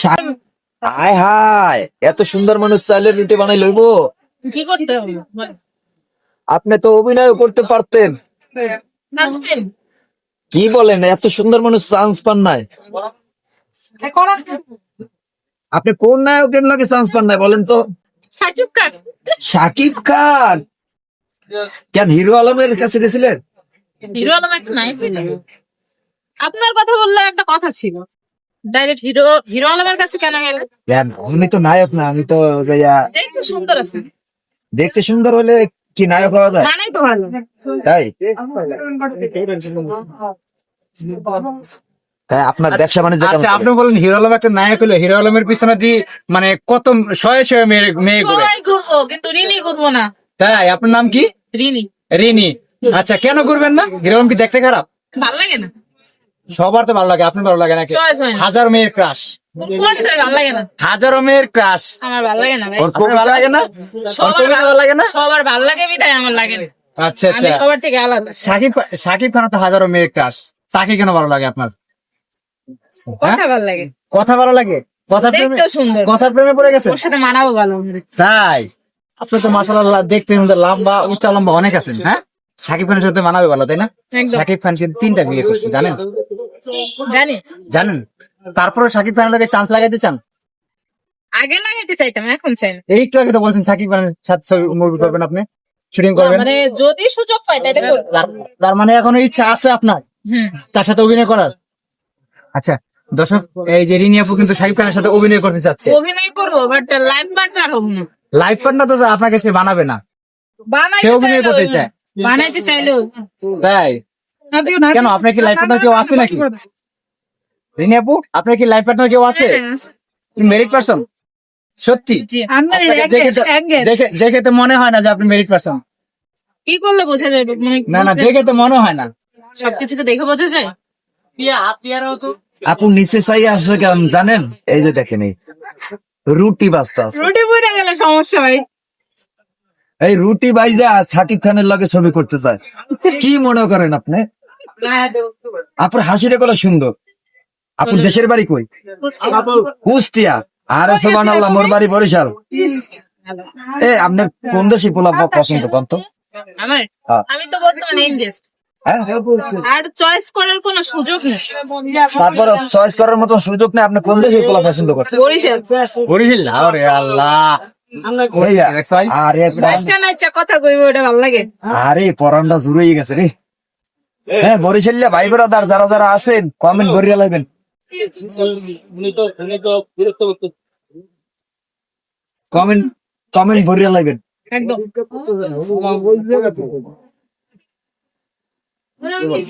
সাকিব হায় হায় এত সুন্দর মানুষ চাইলে রুটি বানাই লইব? কি করতে হবে? আপনি তো অভিনয় করতে পারতেন। কি বলেন এত সুন্দর মানুষ চান্স পান নাই। আপনি কোন নায়কের লাগে চান্স পান নাই বলেন তো? সাকিব খান। শাকিব খান? কেন হিরো আলমের কাছে গেছিলেন? হিরো আলম একটা নায়ক। আপনার কথা বললে একটা কথা ছিল। ডাইরেক্ট হিরো হিরো আলমের কাছে কেন গেলেন উনি তো নায়ক না আমি তো যাইয়া দেখতে সুন্দর আছে। দেখতে সুন্দর হলে কি নায়ক হওয়া যায়? মানাই তো ভালো। তাই? তাই আপনার ব্যবসা বাণিজ্য কেমন আচ্ছা আপনি বলেন হিরো আলম একটা নায়ক হলো হিরো আলমের পিছনে দিয়ে মানে কত শয়ে শয়ে মেয়ে মেয়ে ঘুরে। ঘুরবো কিন্তু রিনি ঘুরবো না। তাই আপনার নাম কি? রিনি। রিনি। আচ্ছা কেন ঘুরবেন না? হিরো আলম কি দেখতে খারাপ? ভালো লাগে না। সবার তো ভালো লাগে আপনার ভালো লাগে নাকি? হাজার মেয়ের ক্রাশ কোনটা ভালো লাগে না? হাজারো মেয়ের ক্রাশ আমার ভালো লাগে না ভাই। ভালো লাগে না? সবার ভালো লাগে না? সবার ভালো লাগে বিধায় আমার লাগে। আচ্ছা আচ্ছা। সবার থেকে আলাদা। সাকিব সাকিব খান তো হাজারো মেয়ের ক্রাশ তাকে কেন ভালো লাগে আপনার? হ্যাঁ? কথা ভালো লাগে। কথা ভালো লাগে? কথার প্রেমে সুন্দর। কথার প্রেমে পড়ে গেছে? ওর সাথে মানাবো ভালো তাই। আপনি তো মাসাল্লাহ দেখতে কিন্তু লম্বা উচ্চা লম্বা অনেক আছেন হ্যাঁ? সাকিব খানের সাথে মানাবে ভালো তাই না? সাকিব খান তিনটা বিয়ে করছে জানেন? জানি। জানেন? তারপরে সাকিব খানের লোকে চান্স লাগাইতে চান? আগে লাগাইতে চাইতাম এখন চাই না। এই একটু আগে তো বলছেন সাকিব খানের সাথে ছবি মুভি করবেন আপনি? শুটিং করবেন? মানে যদি সুযোগ পাই করব। তার- মানে এখনও ইচ্ছা আছে আপনার? তার সাথে অভিনয় করার? আচ্ছা দর্শক এই যে রিনি আপু কিন্তু সাকিব খানের সাথে অভিনয় করতে চাচ্ছে। অভিনয় করব বাট লাইফ পার্টনার হব না। লাইভ পার্টনার তো আপনাকে সে বানাবে না। সে বানাইতে অভিনয় করতে চাইলেও চায়। বানাইতে চাইলেও। তাই? কেন আপনার কি লাইফ পার্টনার কেউ আছে নাকি? রিনি আপু আপনার কি লাইফ পার্টনার কেউ আছে? মেরিট পারসন সত্যি? দেখে তো- দেখে- দেখে তো মনে হয় না যে আপনি মেরিট পারসন কি করলে বোঝা যাবে মানে না না দেখে তো মনে হয় না। সবকিছুকে দেখে বোঝা যায়? আপু নিচে চাই আসছে কেন জানেন? এই যে দেখেন এই রুটি বাস্তা আছে। রুটি বইটা গেলে সমস্যা ভাই। এই রুটি বাইজা সাকিব খানের লগে ছবি করতে চায়। কি মনে করেন আপনি? আপনার হাসিরে কলা সুন্দর। আপনার দেশের বাড়ি কই? কুষ্টিয়া। আরে সোবান আল্লাহ মোর বাড়ি বরিশাল। এ আপনার কোন দেশি পোলা পছন্দ কোন তো? আমার? হ্যাঁ। আমি তো বর্তমানে ইনভেস্ট। হ্যাঁ? আর চয়েস করার কোনো সুযোগ নেই। তারপর চয়েস করার মতো সুযোগ নেই আপনি কোন দেশি পোলা পছন্দ করছেন? বরিশাল। বরিশাল? আরে আল্লাহ। এই আরে কথা কইবো ওটা ভালো লাগে। আরে পরানটা জুড়ে গেছে রে। হ্যাঁ বরিশালিয়া ভাই ব্রাদার যারা যারা আছেন কমেন্ট করিয়া লাগবেন কমেন্ট কমেন্ট ভরিয়া লাগবেন একদম।